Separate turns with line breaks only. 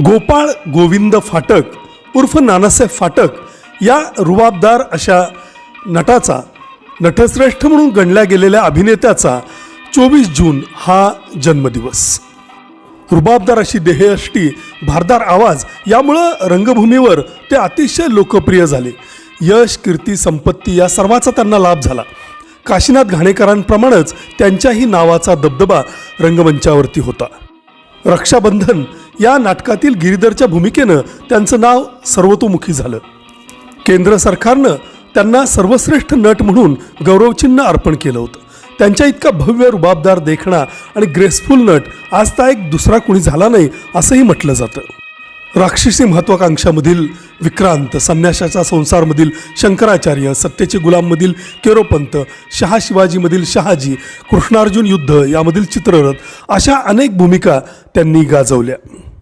गोपाळ गोविंद फाटक उर्फ नानासाहेब फाटक या रुबाबदार अशा नटाचा नटश्रेष्ठ म्हणून गणल्या गेलेल्या अभिनेत्याचा चोवीस जून हा जन्मदिवस. रुबाबदार अशी देहयष्टी भारदार आवाज यामुळं रंगभूमीवर ते अतिशय लोकप्रिय झाले. यश कीर्ती संपत्ती या सर्वाचा त्यांना लाभ झाला. काशीनाथ घाणेकरांप्रमाणेच त्यांच्याही नावाचा दबदबा रंगमंचावरती होता. रक्षाबंधन या नाटकातील गिरीधरच्या भूमिकेनं त्यांचं नाव सर्वतोमुखी झालं. केंद्र सरकारनं त्यांना सर्वश्रेष्ठ नट म्हणून गौरवचिन्ह अर्पण केलं होतं. त्यांच्या इतका भव्य रुबाबदार देखणा आणि ग्रेसफुल नट आज ता एक दुसरा कुणी झाला नाही असंही म्हटलं जातं. राक्षसी महत्वाकांक्षामधील विक्रांत संन्याशाचा संसारमधील शंकराचार्य सत्तेचे गुलाममधील केरोपंत शहा शिवाजीमधील शहाजी कृष्णार्जुन युद्ध यामधील चित्ररथ अशा अनेक भूमिका त्यांनी गाजवल्या.